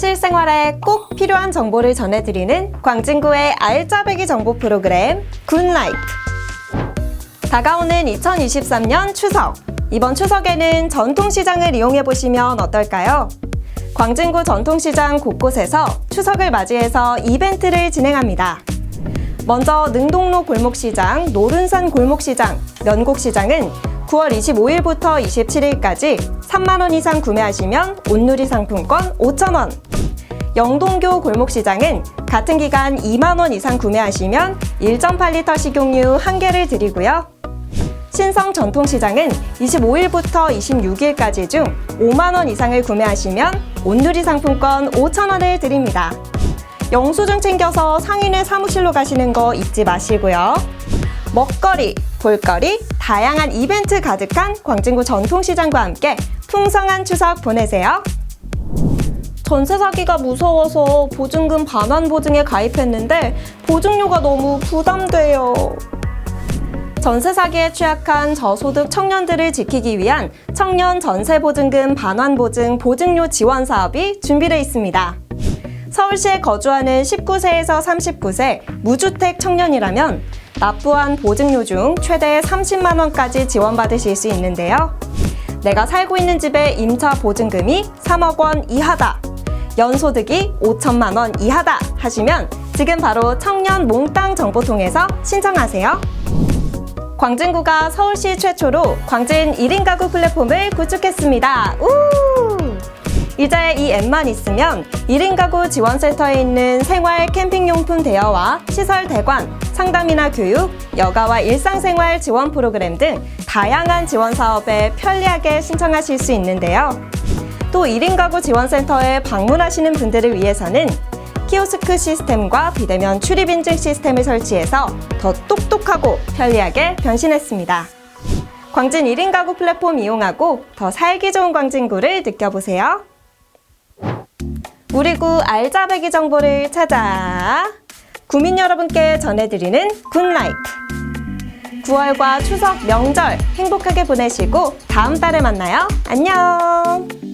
실생활에 꼭 필요한 정보를 전해드리는 광진구의 알짜배기 정보 프로그램 굿라이프. 다가오는 2023년 추석. 이번 추석에는 전통시장을 이용해 보시면 어떨까요? 광진구 전통시장 곳곳에서 추석을 맞이해서 이벤트를 진행합니다. 먼저 능동로 골목시장, 노른산 골목시장, 면곡시장은 9월 25일부터 27일까지 3만원 이상 구매하시면 온누리 상품권 5천원. 영동교 골목시장은 같은 기간 2만원 이상 구매하시면 1.8리터 식용유 1개를 드리고요. 신성 전통시장은 25일부터 26일까지 중 5만원 이상을 구매하시면 온누리 상품권 5천원을 드립니다. 영수증 챙겨서 상인의 사무실로 가시는 거 잊지 마시고요. 먹거리, 볼거리, 다양한 이벤트 가득한 광진구 전통시장과 함께 풍성한 추석 보내세요. 전세 사기가 무서워서 보증금 반환 보증에 가입했는데 보증료가 너무 부담돼요. 전세 사기에 취약한 저소득 청년들을 지키기 위한 청년 전세 보증금 반환 보증 보증료 지원 사업이 준비되어 있습니다. 서울시에 거주하는 19세에서 39세 무주택 청년이라면 납부한 보증료 중 최대 30만 원까지 지원받으실 수 있는데요. 내가 살고 있는 집의 임차 보증금이 3억 원 이하다. 연소득이 5천만 원 이하다 하시면 지금 바로 청년 몽땅 정보통해서 신청하세요. 광진구가 서울시 최초로 광진 1인 가구 플랫폼을 구축했습니다. 우! 이제 이 앱만 있으면 1인 가구 지원센터에 있는 생활 캠핑용품 대여와 시설 대관, 상담이나 교육, 여가와 일상생활 지원 프로그램 등 다양한 지원 사업에 편리하게 신청하실 수 있는데요. 또 1인 가구 지원센터에 방문하시는 분들을 위해서는 키오스크 시스템과 비대면 출입 인증 시스템을 설치해서 더 똑똑하고 편리하게 변신했습니다. 광진 1인 가구 플랫폼 이용하고 더 살기 좋은 광진구를 느껴보세요. 우리 구 알짜배기 정보를 찾아 구민 여러분께 전해드리는 굿라이프 9월과 추석 명절 행복하게 보내시고 다음 달에 만나요. 안녕!